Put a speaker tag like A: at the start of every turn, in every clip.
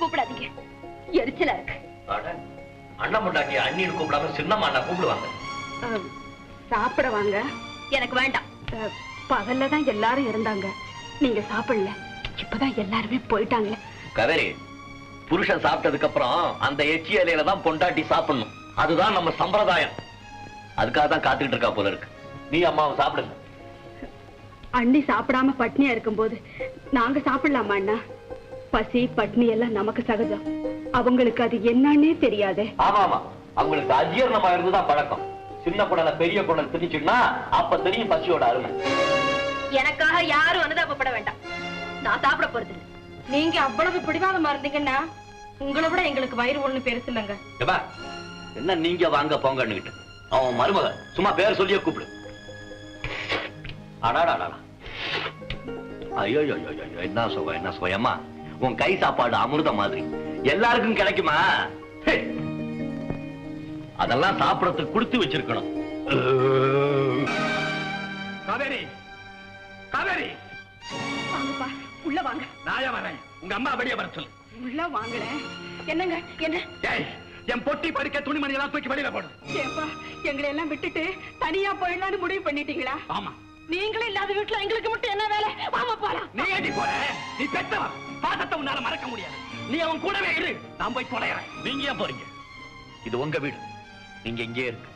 A: கூப்பிடாதீங்க. எரிச்சலா இருக்கு.
B: அட, அண்ணன் முட்டாட்டி அண்ணின்னு கூப்பிடாம சின்னம்மா அண்ணா கூப்பிடுவாங்க.
A: சாப்பிட வாங்க. எனக்கு வேண்டாம். பகல்ல தான் எல்லாரும் இருந்தாங்க. நீங்க சாப்பிடல. இப்பதான் எல்லாருமே போயிட்டாங்களே
B: கவேரி புருஷன் சாப்பிட்டதுக்கு அப்புறம் அந்த எச்சி இலையில தான் பொண்டாட்டி சாப்பிடணும். அதுதான் நம்ம சம்பிரதாயம். அதுக்காக தான் காத்துக்கிட்டு இருக்கா போல இருக்கு. நீ அம்மாவை சாப்பிடுங்க.
A: அண்ணி சாப்பிடாம பட்னியா இருக்கும்போது நாங்க சாப்பிடலாமா அண்ணா? பசி பட்னி எல்லாம் நமக்கு சகஜம். அவங்களுக்கு அது என்னன்னே தெரியாதே.
B: ஆமா ஆமா அவங்களுக்கு அஜீரணமா இருந்துதான் பழக்கம். சின்ன குடல பெரிய குடல் திணிச்சுன்னா அப்ப தெரியும் பசியோட அருமை.
A: எனக்காக யாரும் அனுதாபப்பட வேண்டாம். நான் சாப்பிட போறது இல்ல.
C: நீங்க அவ்வளவு பிடிவாதமா இருந்தீங்கன்னா உங்களை விட எங்களுக்கு வயிறு ஒண்ணு பெருசு இல்லைங்க.
B: என்ன நீங்க வாங்க போங்கன்னுகிட்டு அவன் மருமக சும்மா பேர் சொல்லியே கூப்பிடு. அடாடாடா ஐயோ ஐயோ ஐயோ, ஐயோ என்ன சுகம் என்ன சுகம் அம்மா உன் கை சாப்பாடு அமிர்தம் மாதிரி. எல்லாருக்கும் கிடைக்குமா. அதெல்லாம் சாப்பிடறதுக்கு கொடுத்து வச்சிருக்கணும்.
D: காவேரி. காவேரி.
A: வாங்கப்பா உள்ள வாங்க.
D: நாயா வரேன் உங்க அம்மா வெளியே வர சொல்லு.
A: உள்ள வாங்கல என்னங்க என்ன?
D: என் பொட்டி படுக்க துணிமணி எல்லாம் தூக்கி வெளியில போடு.
A: ஏப்பா எங்களை எல்லாம் விட்டுட்டு தனியா போயிடலாம்னு முடிவு பண்ணிட்டீங்களா?
D: ஆமா.
A: நீங்களும் இல்லாத வீட்டுல எங்களுக்கு மட்டும் என்ன வேலை? வாமா போலாம்.
D: நீ ஏண்டி போற? நீ பெத்தவன். பாசத்தை உன்னால மறக்க முடியாது. நீ அவன் கூடவே இரு. நான் போய் தொலைறேன்.
B: நீங்க ஏன் போறீங்க? இது உங்க வீடு. நீங்க இங்கே இருக்கு.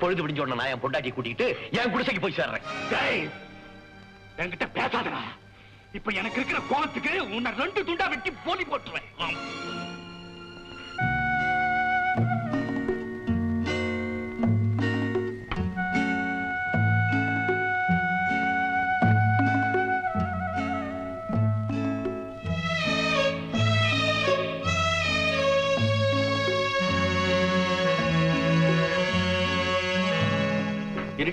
B: பொழுது விடிஞ்ச உடனே நான் என் பொண்டாட்டி கூட்டிட்டு என் குடிசைக்கு போய் சேர்றேன்.
D: டேய், என்கிட்ட பேசாதடா. இப்ப எனக்கு இருக்கிற கோபத்துக்கு உன்னை ரெண்டு துண்டா வெட்டி போலி போட்டுருவேன்.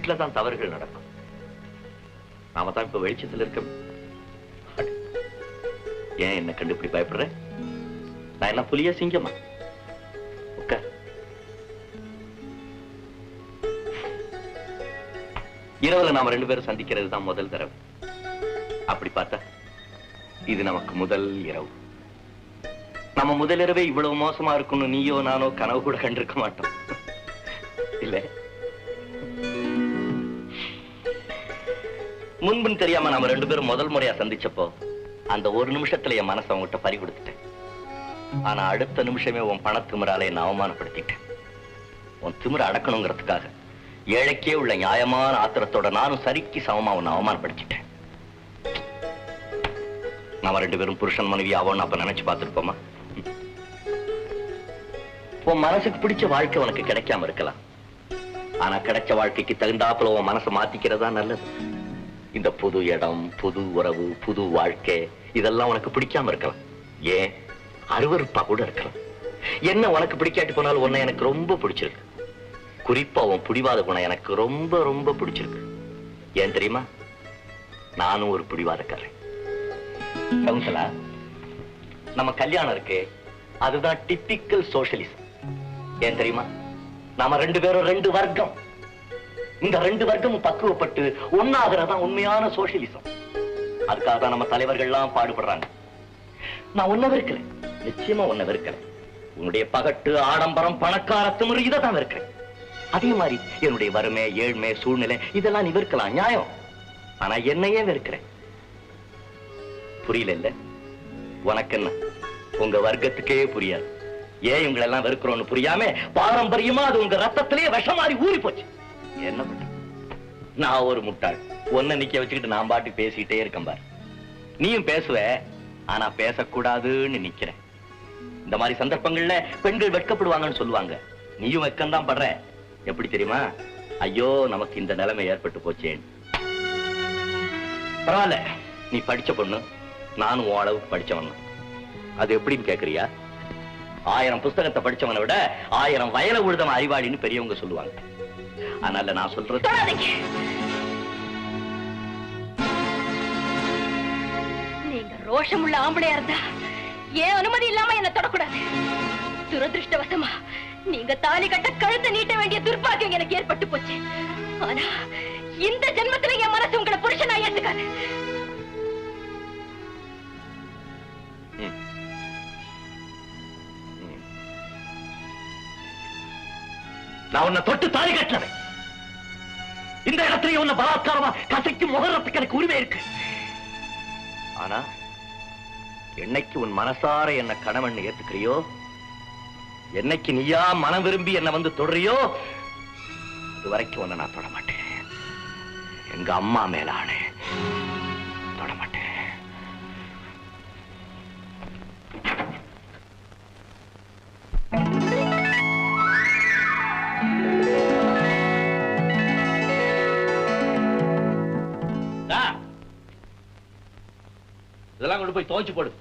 B: வீட்டில் தான் தவறுகள் நடக்கும். நாம தான் இப்ப வெளிச்சத்தில் இருக்க ஏன் என்ன கண்டு இப்படி பயப்படுற? நான் என்ன புலியா சிங்கமா? உட்கார். இரவுல நாம ரெண்டு பேரும் சந்திக்கிறது தான் முதல் தடவை. அப்படி பார்த்தா இது நமக்கு முதல் இரவு. நம்ம முதல் இரவே இவ்வளவு மோசமா இருக்கும்னு நீயோ நானோ கனவு கூட கண்டிருக்க மாட்டோம். இல்லை. முன்பின் தெரியாம நாம ரெண்டு பேரும் முதல் முறையா சந்திச்சப்போ அந்த ஒரு நிமிஷத்துல என் மனசை அவங்ககிட்ட பறி கொடுத்துட்டேன். ஆனா அடுத்த நிமிஷமே உன் பணத்திமிரால என்ன அவமானப்படுத்திட்டேன். உன் திமிர அடக்கணுங்கிறதுக்காக ஏழைக்கே உள்ள நியாயமான ஆத்திரத்தோட நானும் சரிக்கு சமமா உன்னை அவமானப்படுத்திட்டேன். நாம ரெண்டு பேரும் புருஷன் மனைவி ஆவோம்னு அப்ப நினைச்சு பார்த்திருப்போமா? உன் மனசுக்கு பிடிச்ச வாழ்க்கை உனக்கு கிடைக்காம இருக்கலாம். ஆனா கிடைச்ச வாழ்க்கைக்கு தகுந்தாப்புல உன் மனசை மாத்திக்கிறதா நல்லது. இந்த புது இடம் புது உறவு புது வாழ்க்கை இதெல்லாம் உனக்கு பிடிக்காம இருக்கலாம். ஏன்? அருவறுப்பா கூட இருக்கலாம். என்ன உனக்கு பிடிக்காட்டி போனாலும் உன்னை எனக்கு ரொம்ப பிடிச்சிருக்கு. குறிப்பா உன் பிடிவாத குணம் எனக்கு ரொம்ப ரொம்ப பிடிச்சிருக்கு. ஏன் தெரியுமா? நானும் ஒரு பிடிவாதக்காரன். சகுந்தலா நம்ம கல்யாணம் இருக்கு. அதுதான் டிப்பிக்கல் சோசியலிசம் ஏன் தெரியுமா? நாம ரெண்டு பேரும் ரெண்டு வர்க்கம். இந்த ரெண்டு வர்க்கமும் பக்குவப்பட்டு ஒன்னாகிறதா உண்மையான சோசியலிசம். அதுக்காக தான் நம்ம தலைவர்கள்லாம் பாடுபடுறாங்க. நான் ஒன்ன வெறுக்கிறேன் நிச்சயமா ஒன்ன வெறுக்கிறேன் உன்னுடைய பகட்டு ஆடம்பரம் பணக்கார திமிரு இதை தான் வெறுக்கிறேன் அதே மாதிரி என்னுடைய வறுமை ஏழ்மை சூழ்நிலை இதெல்லாம் நீ வெறுக்கலாம். நியாயம். ஆனா என்னையே வெறுக்கிறேன் புரியல இல்ல உனக்கு என்ன? உங்க வர்க்கத்துக்கே புரியாது. ஏன் இவங்களை எல்லாம் வெறுக்கிறோம்னு புரியாம பாரம்பரியமா அது உங்க ரத்தத்திலேயே விஷம் மாதிரி ஊறி போச்சு என்ன பண்ற நான் ஒரு முட்டாள். ஒன்ன நிக்க வச்சுக்கிட்டு நான் பாட்டு பேசிக்கிட்டே இருக்கேன் பாரு. நீயும் பேசுவ ஆனா பேசக்கூடாதுன்னு நிக்கிறேன். இந்த மாதிரி சந்தர்ப்பங்கள்ல பெண்கள் வெட்கப்படுவாங்கன்னு சொல்லுவாங்க. நீயும் வெக்கம் தான் படுற. எப்படி தெரியுமா? ஐயோ நமக்கு இந்த நிலைமை ஏற்பட்டு போச்சேன் பரவாயில்ல நீ படிச்ச பொண்ணு. நானும் உன் அளவுக்கு படிச்சவன். அது எப்படின்னு கேக்குறியா? ஆயிரம் புஸ்தகத்தை படிச்சவனை விட ஆயிரம் வயல உழுதம் அறிவாளின்னு பெரியவங்க சொல்லுவாங்க. அதனால நான் சொல்றது.
A: நீங்க ரோஷமுள்ள ஆம்பளையா இருந்தா ஏன் அனுமதி இல்லாம என்ன தொடக்கூடாது? துரதிருஷ்டவசமா நீங்க தாலி கட்ட கழுத்தை நீட்ட வேண்டிய துர்பாக்கியம் எனக்கு ஏற்பட்டு போச்சு. ஆனா இந்த ஜென்மத்துல என் மனசு உங்களை புருஷனா ஏத்துக்காது.
B: நான் உன்னை தொட்டு தாலி கட்டினவன். இந்த இடத்துலயும் உன்னை பலாத்காரமா கசைக்கு முகரத்துக்கு எனக்கு உரிமை இருக்கு. ஆனா என்னைக்கு உன் மனசார என்ன கணவன் ஏத்துக்கிறியோ என்னைக்கு நீயா மனம் விரும்பி என்ன வந்து தொடறியோ அது வரைக்கும் உன்னை நான் தொட மாட்டேன். எங்க அம்மா மேல இதெல்லாம் கொண்டு போய் துவைச்சு போடு.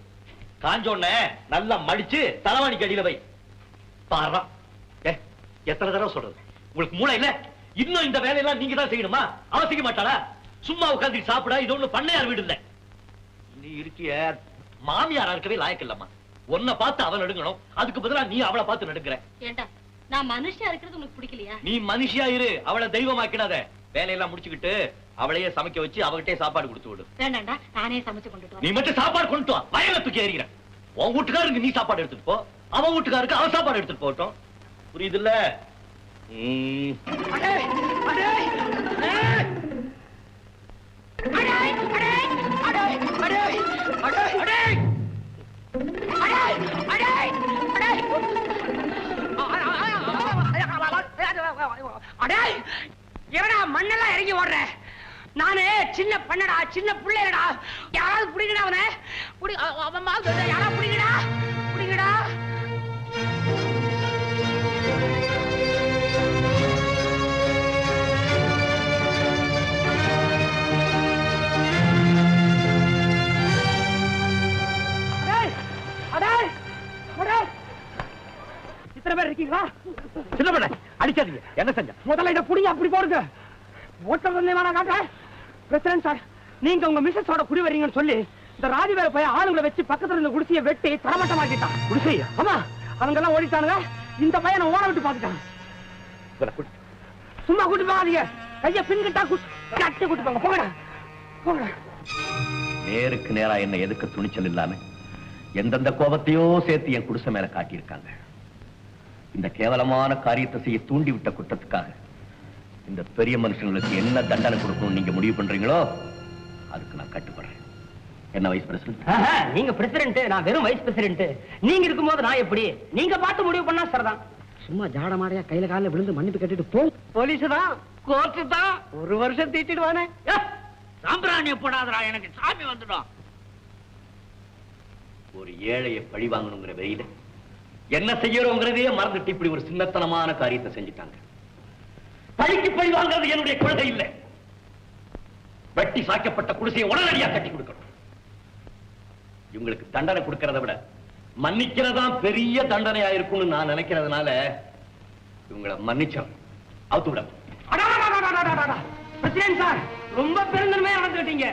B: காஞ்ச உடனே நல்லா மடிச்சு தலைவாணிக்கு அடியில வை. பாரு. எத்தனை தடவை சொல்றது? உங்களுக்கு மூளை இல்ல. இன்னும் இந்த வேலையெல்லாம் நீங்க தான் செய்யணுமா? அவ செய்ய மாட்டாளா? சும்மா உட்கார்ந்து சாப்பிட இது ஒண்ணு பண்ணையார் வீடு இல்ல. நீ இருக்கிய மாமியாரா இருக்கவே லாயக்கு இல்லம்மா. உன்னை பார்த்து அவன் நடுங்கணும். அதுக்கு பதிலா நீ அவளை பார்த்து நடுங்குற.
A: ஏண்டா நான் மனுஷியா இருக்கிறது உனக்கு பிடிக்கலையா?
B: நீ மனுஷியா இரு. அவளை தெய்வமாக்கிடாத. வேலையெல்லாம் முடிச்சுக்கிட்டு அவளையே சமைக்க வச்சு அவகிட்டே சாப்பாடு கொடுத்து விடு
A: வேண்டாண்டா நானே சமைச்சு கொண்டுட்டு
B: நீ மட்டும் சாப்பாடு கொண்டு வா வயல தூக்கி எறிகிறேன் உன் வீட்டுக்காரருக்கு நீ சாப்பாடு எடுத்துட்டு போ அவன் வீட்டுக்காருக்கு அவன் சாப்பாடு எடுத்துட்டு போகட்டும் புரியுதுல்ல ம்.
E: அடே எவடா மண்ணெல்லாம் இறங்கி ஓடுற நானு சின்ன பண்ணடா சின்ன பிள்ளைடா யாராவது புடிங்கடா அவனை? புடி அவன் யாராவது புடிங்கடா புடிங்கடா. அடேய், அடேய், அடேய். இத்தனை பேர் இருக்கீங்களா?
B: சின்ன பண்ண அடிக்காதீங்க. என்ன செஞ்ச?
E: முதல்ல இதை புடிங்க அப்படி போடுங்க. ஓட்டர் வந்து வேணா காட்டுறேன் பிரசிடன்ட் சார் நீங்க உங்க மிஸ்ஸஸோட குடி வரீங்கன்னு சொல்லி இந்த ராஜி வேற போய் ஆளுங்களை வச்சு பக்கத்துல இருந்த குடிசையை வெட்டி தரமட்டமாக்கிட்டான்.
B: குடிசையா?
E: ஆமா. அவங்க எல்லாம் ஓடிட்டானுங்க. இந்த பையனை ஓட விட்டு பாத்துட்டான் சும்மா கூட்டு போகாதீங்க. கைய பின்கிட்டா கட்டி கூட்டு போங்க. போங்கடா. போங்கடா.
B: நேருக்கு நேரா என்ன எதுக்கு துணிச்சல் இல்லாம எந்தெந்த கோபத்தையோ சேர்த்து என் குடிசை மேல காட்டியிருக்காங்க. இந்த கேவலமான காரியத்தை செய்ய தூண்டி விட்ட குற்றத்துக்காக இந்த பெரிய மனுஷங்களுக்கு என்ன தண்டனை கொடுக்கணும் நீங்க முடிவு பண்றீங்களோ அதுக்கு நான் கட்டுப்படுறேன். என்ன வைஸ் பிரசிடன்ட்
E: நீங்க பிரசிடென்ட் நான் வெறும் வைஸ் பிரசிடென்ட் நீங்க இருக்கும்போது நான் எப்படி? நீங்க பார்த்து முடிவு பண்ணா சரிதான். சும்மா ஜாட மாடையா கையில காலில் விழுந்து மன்னிப்பு கட்டிட்டு போ. போலீஸ் தான் கோர்ட்டு தான் ஒரு வருஷம் தீட்டிடுவானே.
D: சாம்பிராணிய போடாதடா எனக்கு சாமி வந்துடும்.
B: ஒரு ஏழையை பழி வாங்கணுங்கிற வெயில என்ன செய்யறோங்கிறதையே மறந்துட்டு இப்படி ஒரு சின்னத்தனமான காரியத்தை செஞ்சுட்டாங்க. பழிக்கு பழி வாங்குறது என்னுடைய கொள்கை இல்லை. வெட்டி சாக்கப்பட்ட குடிசையை உடனடியா கட்டி கொடுக்கணும். இவங்களுக்கு தண்டனை கொடுக்கறதை விட மன்னிக்கிறதா பெரிய தண்டனையா இருக்கும்னு நான் நினைக்கிறதுனால இவங்களை மன்னிச்சோம் அவுத்து விட
E: பிரசிடென்ட் சார் ரொம்ப பெருந்தன்மையா நடந்துட்டீங்க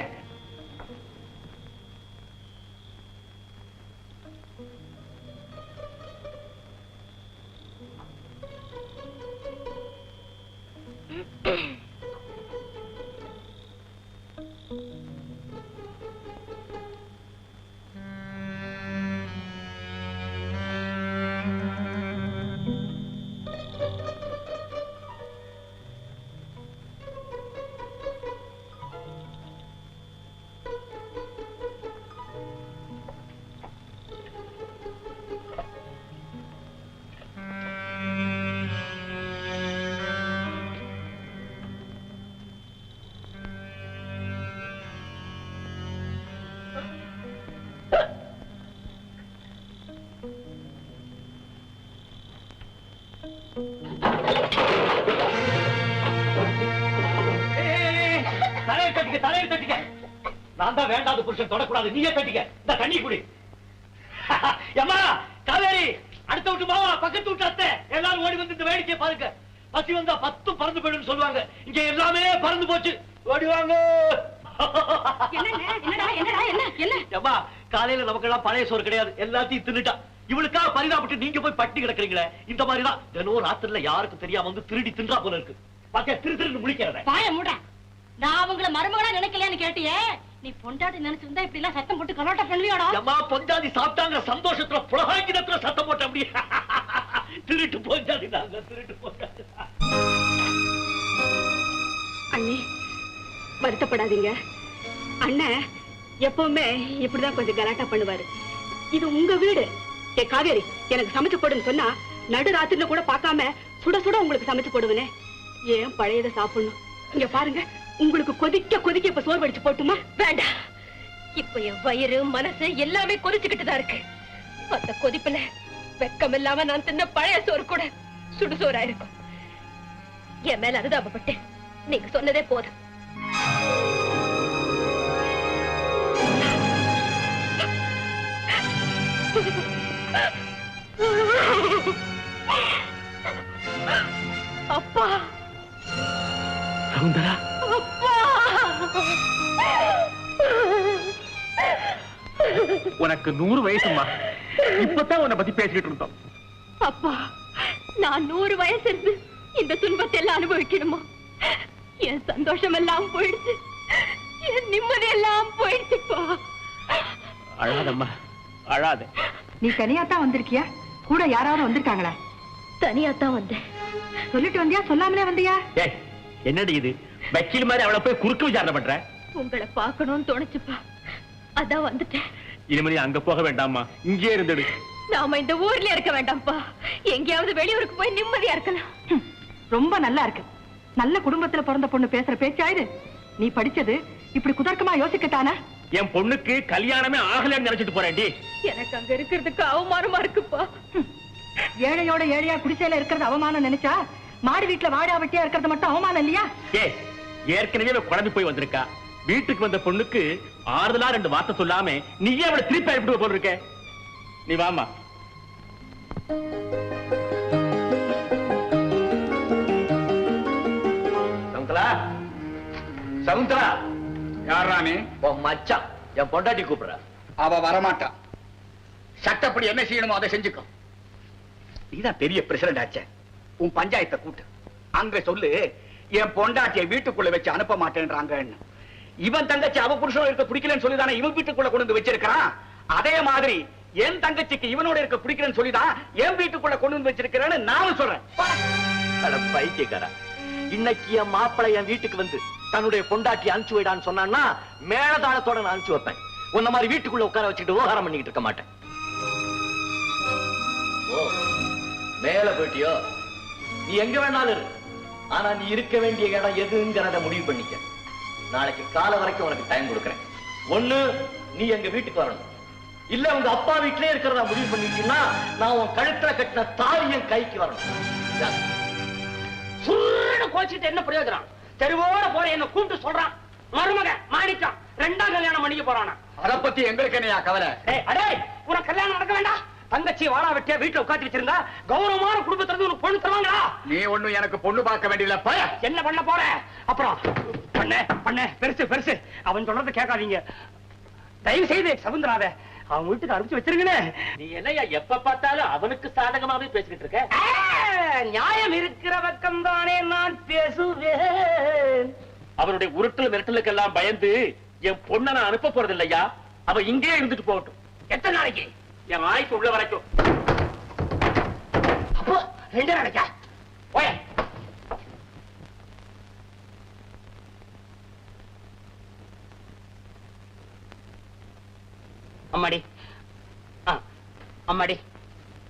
B: தலையை தட்டிக்க தலையை தட்டிக்க நான் தான் வேண்டாத புருஷன் தொடக்கூடாது. நீயே தட்டிக்க இந்த தண்ணி குடி. எம்மா காவேரி அடுத்த விட்டு மாவா பக்கத்து விட்டு அத்தை. எல்லாரும் ஓடி வந்து இந்த வேடிக்கையை பாருங்க. பசி வந்தா பத்தும் பறந்து போயிடும் சொல்லுவாங்க. இங்க எல்லாமே பறந்து போச்சு. ஓடி வாங்க.
A: என்னங்க? என்னடா? என்னடா? என்ன? என்ன?
B: எம்மா காலையில நமக்கு எல்லாம் பழைய சோறு கிடையாது. எல்லாத்தையும் தின்னுட்டா. இவளுக்காக பரிதாபப்பட்டு நீங்க போய் பட்டி கிடக்குறீங்களே இந்த மாதிரி தான் தினம் ராத்திரில யாருக்கும் தெரியாம வந்து திருடி தின்றா போல இருக்கு. பாக்க திரு திரு முழிக்கிறத.
A: பாய மூடா. நான் அவங்கள மருமகளா நினைக்கலையான்னு கேட்டியே. நீ பொண்டாட்டி நினைச்சிருந்தா இப்படி எல்லாம் சத்தம் போட்டு கலாட்டம் பண்ணுவியாடா
B: எம்மா பொஞ்சாதி சாப்பிட்டாங்க சந்தோஷத்துல புலகாங்கிதத்துல சத்தம் போட்ட அப்படி திருட்டு போஞ்சாதினாங்க திருட்டு போஞ்சாதி
A: அண்ணி வருத்தப்படாதீங்க. அண்ணன் எப்பவுமே இப்படிதான் கொஞ்சம் கலாட்டா பண்ணுவாரு. இது உங்க வீடு. ஏ காவேரி எனக்கு சமைச்சு போடுன்னு சொன்னா நடு ராத்திரில கூட பார்க்காம சுட சுட உங்களுக்கு சமைச்சு போடுவனே. ஏன் பழையதை சாப்பிடணும்? இங்க பாருங்க உங்களுக்கு கொதிக்க கொதிக்க இப்ப சோறு வடிச்சு போட்டுமா? வேண்டாம். இப்ப என் வயிறு மனசு எல்லாமே கொதிச்சுக்கிட்டு தான் இருக்கு. அந்த கொதிப்புல வெக்கம் இல்லாம நான் தின்ன பழைய சோறு கூட சுடு சோறா இருக்கும். என் மேல அனுதாபப்பட்டு நீங்க சொன்னதே போதும். அப்பா.
D: சவுந்தரா
A: அப்பா.
D: உனக்கு நூறு வயசுமா இப்பதான் உன்னை பத்தி பேசிக்கிட்டு இருந்தோம்.
A: அப்பா நான் நூறு வயசு இருந்து இந்த துன்பத்தை எல்லாம் அனுபவிக்கணுமா? என் சந்தோஷம் எல்லாம் போயிடுச்சு. என் நிம்மதி எல்லாம் போயிடுச்சுப்பா.
D: அழாதம்மா. அழாத.
C: நீ தனியா தான் வந்திருக்கியா? கூட யாராவது வந்திருக்காங்களா?
A: தனியா தான் வந்தேன்.
C: சொல்லிட்டு வந்தியா? சொல்லாமலே வந்தியா?
D: ஏய் என்னடி இது? வக்கீல் மாதிரி அவளை போய் குறுக்கு விசாரணை பண்ற?
A: உங்களை பார்க்கணும்னு தோணுச்சுப்பா. அதான் வந்துட்டேன்.
D: இனிமே அங்க போக வேண்டாம்மா. இங்கே இருந்துடு.
A: நாம இந்த ஊர்ல இருக்க வேண்டாம்ப்பா. எங்கேயாவது வெளியூருக்கு போய் நிம்மதியா இருக்கலாம்.
C: ரொம்ப நல்லா இருக்கு. நல்ல குடும்பத்துல பிறந்த பொண்ணு பேசுற பேச்சாயுது நீ படிச்சது இப்படி குதர்க்கமா யோசிக்கத்தானா?
D: என் பொண்ணுக்கு கல்யாணமே ஆகலன்னு நினைச்சிட்டு போறேன்டி.
A: எனக்கு அங்க இருக்கிறதுக்கு அவமானமா இருக்குப்பா.
C: ஏழையோட ஏழையா குடிசையில இருக்கிறது அவமானம் நினைச்சா மாடி வீட்டுல வாடா வெட்டியா இருக்கிறது மட்டும் அவமானம் இல்லையா?
D: ஏ ஏற்கனவே குழம்பி போய் வந்திருக்கா. வீட்டுக்கு வந்த பொண்ணுக்கு ஆறுதலா ரெண்டு வார்த்தை சொல்லாம நீயே அவளை திருப்பி அனுப்பிட்டு போல் இருக்க. நீ வாமா
B: சகுந்தலா சகுந்தலா
F: யாரா நீ
B: உன் மச்சான். என் பொண்டாட்டி கூப்பிடுற.
F: அவ வரமாட்டா. சட்டப்படி என்ன செய்யணுமோ அதை செஞ்சுக்கோ. நீதான் பெரிய பிரசிடண்ட் ஆச்சே. உன் பஞ்சாயத்தை கூட்டு அங்க சொல்லு என் பொண்டாட்டியை வீட்டுக்குள்ள வச்சு அனுப்ப மாட்டேன்றாங்கன்னு. இவன் தங்கச்சி அவ புருஷன் இருக்க பிடிக்கலன்னு சொல்லிதானே இவன் வீட்டுக்குள்ள கொண்டு வந்து வச்சிருக்கிறான்? அதே மாதிரி என் தங்கச்சிக்கு இவனோட இருக்க பிடிக்கலன்னு சொல்லிதான் என் வீட்டுக்குள்ள கொண்டு வந்து வச்சிருக்கிறேன்னு நானும் சொல்றேன்.
B: பைத்தியக்காரா. இன்னைக்கு என் மாப்பிள்ளை என் வீட்டுக்கு வந்து தன்னுடைய பொண்டாட்டி அனுப்பிச்சு வைடான்னு சொன்னான்னா மேலதாளத்தோட நான் அனுப்பிச்சு வைப்பேன். உன்ன மாதிரி வீட்டுக்குள்ள உட்கார வச்சுட்டு விவகாரம் பண்ணிக்கிட்டு இருக்க மாட்டேன். ஓ மேல போயிட்டியோ? நீ எங்க வேணாலும் இரு. ஆனா நீ இருக்க வேண்டிய இடம் எதுங்கிறத முடிவு பண்ணிக்க. நாளைக்கு கால வரைக்கும் உனக்கு டைம் கொடுக்கறேன். ஒண்ணு நீ எங்க வீட்டுக்கு வரணும். இல்ல உங்க அப்பா வீட்டிலே இருக்கிறதா முடிவு பண்ணிட்டீங்கன்னா நான் உன் கழுத்துல கட்டின தாலி என் கைக்கு வரணும்.
E: சுருன்னு கோச்சிட்டு என்ன பிரயோஜனம்? தெருவோட போற என்ன கூப்பிட்டு சொல்றான். மருமக மாணிக்கம் ரெண்டாம் கல்யாணம் பண்ணிக்க போறானா.
F: அத பத்தி எங்களுக்கு என்னையா கவலை?
E: அடே உனக்கு கல்யாணம் நடக்க வேண்டாம். தங்கச்சி வாழா வெட்டியா வீட்டுல உட்காந்து வச்சிருந்தா கௌரவமான குடும்பத்துல இருந்து உனக்கு பொண்ணு தருவாங்களா?
F: நீ ஒண்ணும் எனக்கு பொண்ணு பார்க்க வேண்டியதில்ல. போய.
E: என்ன பண்ண போற? அப்புறம் பண்ண பண்ண பெருசு பெருசு. அவன் சொல்றத கேட்காதீங்க. தயவு செய்து சவுந்தராத அவன் வீட்டுக்கு அனுப்பிச்சு வச்சிருங்கன்னு
B: நீ என்னய்யா எப்ப பார்த்தாலும் அவனுக்கு சாதகமாவே பேசிக்கிட்டு இருக்க?
E: நியாயம் இருக்கிற பக்கம் தானே நான் பேசுவேன்.
D: அவனுடைய உருட்டல் மிரட்டலுக்கெல்லாம் பயந்து என் பொண்ணை நான் அனுப்ப போறது இல்லையா அவ இங்கே இருந்துட்டு போகட்டும்.
E: எத்தனை நாளைக்கு?
D: என் ஆய்ப்பு உள்ள வரைக்கும்.
E: அப்போ ரெண்டு நாளைக்கா? போய அம்மாடி. ஆ, அம்மாடி.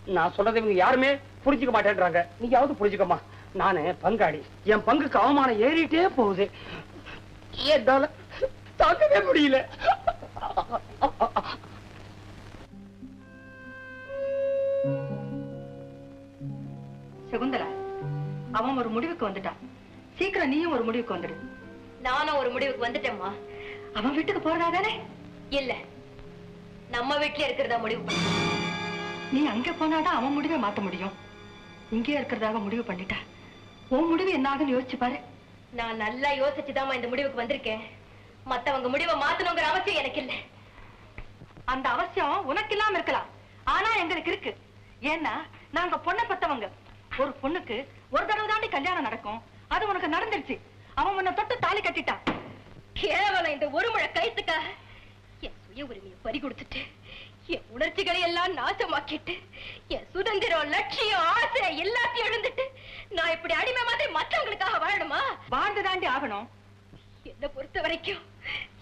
E: நான் சொல்றதை இவங்க யாருமே புரிஞ்சுக்க மாட்டேன்றாங்க. நீயாவது புரிஞ்சுக்கம்மா. நானு பங்காளி. என் பங்குக்கு அவமானம் ஏறிட்டே போகுது. என்னால தாக்கவே முடியல.
C: சகுந்தலா அவன் ஒரு முடிவுக்கு வந்துட்டான். சீக்கிரம் நீயும் ஒரு முடிவுக்கு வந்துடு.
A: நானும் ஒரு முடிவுக்கு வந்துட்டேம்மா.
C: அவன் வீட்டுக்கு போறதா தானே?
A: இல்ல. நம்ம வீட்ல இருக்கிறதா முடிவு பண்ணேன்
C: நீ அங்க போனாதான் அவன் முடிவை மாத்த முடியும். இங்கே இருக்கிறதாக முடிவு பண்ணிட்டா. உன் முடிவு என்ன ஆகுன்னு யோசிச்சு பாரு.
A: நான் நல்லா யோசிச்சுதாம்மா இந்த முடிவுக்கு வந்திருக்கேன். மத்தவங்க முடிவை மாத்தணுங்கிற அவசியம் எனக்கு இல்ல
C: அந்த அவசியம் உனக்கு இல்லாம இருக்கலாம். ஆனா எங்களுக்கு இருக்கு. ஏன்னா நாங்க பொண்ணை பத்தவங்க. ஒரு பொண்ணுக்கு ஒரு தடவை தாண்டி கல்யாணம் நடக்கும். அது உனக்கு நடந்துருச்சு. அவன் உன்னை தொட்டு தாலி கட்டிட்டான்.
A: கேவலம் இந்த ஒரு முழ கைத்துக்காக சுய உரிமையை பறி கொடுத்துட்டு என் உணர்ச்சிகளை எல்லாம் நாசமாக்கிட்டு என் சுதந்திரம் லட்சியம் ஆசை எல்லாத்தையும் எழுந்துட்டு நான் இப்படி அடிமை மாதிரி மற்றவங்களுக்காக வாழணுமா?
C: வாழ்ந்து தாண்டி ஆகணும்.
A: என்னை பொறுத்த வரைக்கும்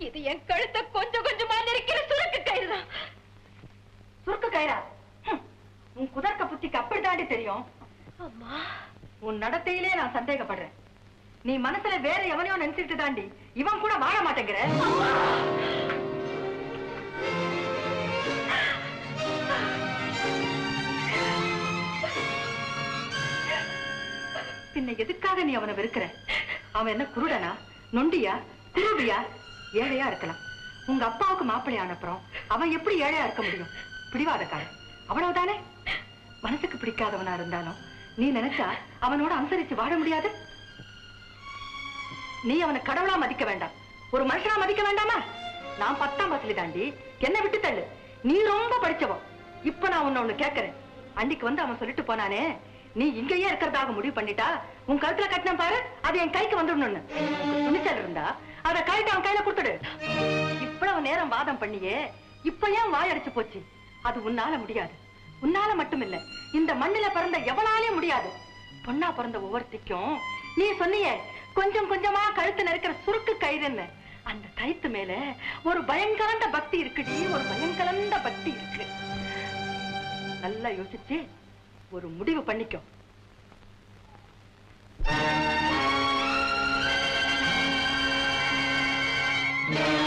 A: இது என் கழுத்தை கொஞ்சம் கொஞ்சமா நெருக்கிற சுருக்கு கயிறுதான்
C: சுருக்கு கயிறா? உன் குதர்க்க புத்திக்கு அப்படி தாண்டி தெரியும்.
A: அம்மா.
C: உன் நடத்தையிலே நான் சந்தேகப்படுறேன். நீ மனசுல வேற எவனையோ நினைச்சிட்டு தாண்டி இவன் கூட வாழ மாட்டேங்கிற. பின்ன எதுக்காக நீ அவனை வெறுக்கிற? அவன் என்ன குருடனா? நொண்டியா? குருடியா ஏழையா இருக்கலாம். உங்க அப்பாவுக்கு மாப்பிள்ளை அனுப்புறோம் அவன் எப்படி ஏழையா இருக்க முடியும்? பிடிவாதக்காரன். அவ்வளவுதானே? மனசுக்கு பிடிக்காதவனா இருந்தாலும் நீ நினைச்சா அவனோட அனுசரிச்சு வாழ முடியாது? நீ அவனை கடவுளா மதிக்க வேண்டாம். ஒரு மனுஷனா மதிக்க வேண்டாமா? நான் பத்தாம் வசதி தாண்டி என்ன விட்டு தள்ளு. நீ ரொம்ப படிச்சவன். இப்ப நான் உன்னை ஒண்ணு கேட்கறேன். அன்னைக்கு வந்து அவன் சொல்லிட்டு போனானே நீ இங்கேயே இருக்கிறதாக முடிவு பண்ணிட்டா உன் கழுத்துல கட்டின பாரு அது என் கைக்கு வந்துடணும்னு. துணிச்சல் இருந்தா அத கழட்டி அவன் கையில கொடுத்துடு. இவ்வளவு நேரம் வாதம் பண்ணியே இப்ப ஏன் வாயடிச்சு போச்சு? அது உன்னால முடியாது. உன்னால மட்டும் இல்ல இந்த மண்ணில பிறந்த எவனாலே முடியாது. பொண்ணா பிறந்த ஒவ்வொருத்திக்கும் நீ சொன்னியே கொஞ்சம் கொஞ்சமா கழுத்து நெருக்கிற சுருக்கு கயிறுன்னு. அந்த கயித்து மேல ஒரு பயங்கரந்த பக்தி இருக்குடி ஒரு பயங்கரந்த பக்தி இருக்கு. நல்லா யோசிச்சு ஒரு முடிவு பண்ணிக்கும் Thank.